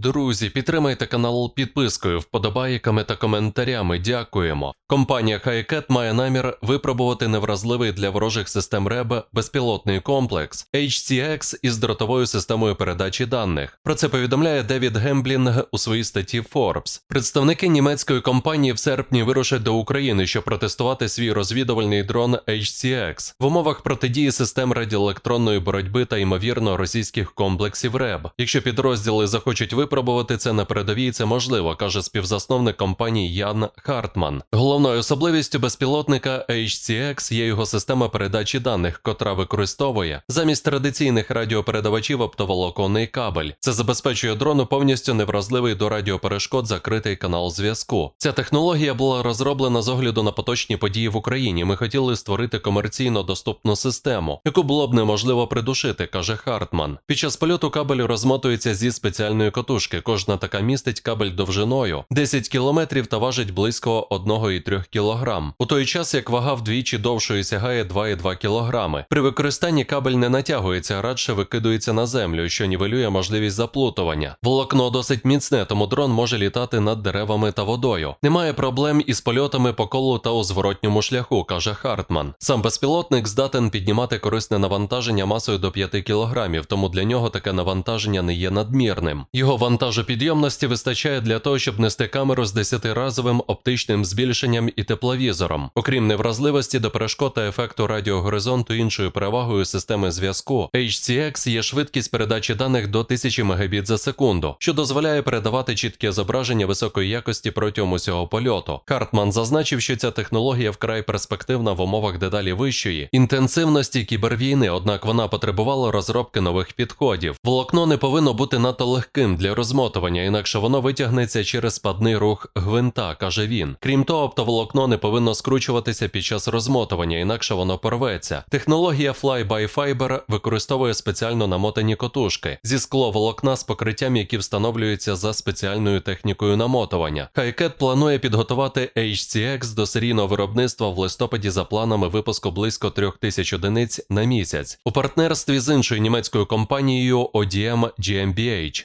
Друзі, підтримайте канал підпискою, вподобайками та коментарями. Дякуємо. Компанія HiCat має намір випробувати невразливий для ворожих систем РЕБ безпілотний комплекс HCX із дротовою системою передачі даних. Про це повідомляє Девід Гемблінг у своїй статті Forbes. Представники німецької компанії в серпні вирушать до України, щоб протестувати свій розвідувальний дрон HCX в умовах протидії систем радіоелектронної боротьби та ймовірно російських комплексів РЕБ. Якщо підрозділи захочуть випробувати це на передовій, це можливо, каже співзасновник компанії Ян Хартман. Головною особливістю безпілотника HCX є його система передачі даних, котра використовує замість традиційних радіопередавачів оптоволоконний кабель. Це забезпечує дрону повністю невразливий до радіоперешкод закритий канал зв'язку. Ця технологія була розроблена з огляду на поточні події в Україні. Ми хотіли створити комерційно доступну систему, яку було б неможливо придушити, каже Хартман. Під час польоту кабель розмотується зі спеціальною спеціальної котушки. Кожна така містить кабель довжиною 10 кілометрів та важить близько 1,3 кг. У той час як вага вдвічі довшої сягає 2,2 кг. При використанні кабель не натягується, радше викидується на землю, що нівелює можливість заплутування. Волокно досить міцне, тому дрон може літати над деревами та водою. Немає проблем із польотами по колу та у зворотньому шляху, каже Хартман. Сам безпілотник здатен піднімати корисне навантаження масою до 5 кг, тому для нього таке навантаження не є надмірним. Його вантажопідйомності вистачає для того, щоб нести камеру з 10-разовим оптичним збільшенням і тепловізором. Окрім невразливості до перешкод та ефекту радіогоризонту, іншою перевагою системи зв'язку HCX є швидкість передачі даних до 1000 Мбіт за секунду, що дозволяє передавати чітке зображення високої якості протягом усього польоту. Картман зазначив, що ця технологія вкрай перспективна в умовах дедалі вищої інтенсивності кібервійни, однак вона потребувала розробки нових підходів. Волокно не повинно бути надто легким для розмотування, інакше воно витягнеться через спадний рух гвинта, каже він. Крім того, оптоволокно не повинно скручуватися під час розмотування, інакше воно порветься. Технологія Fly-by-Fiber використовує спеціально намотані котушки зі скловолокна з покриттям, які встановлюються за спеціальною технікою намотування. HiCat планує підготувати HCX до серійного виробництва в листопаді за планами випуску близько 3000 одиниць на місяць у партнерстві з іншою німецькою компанією ODM GmbH.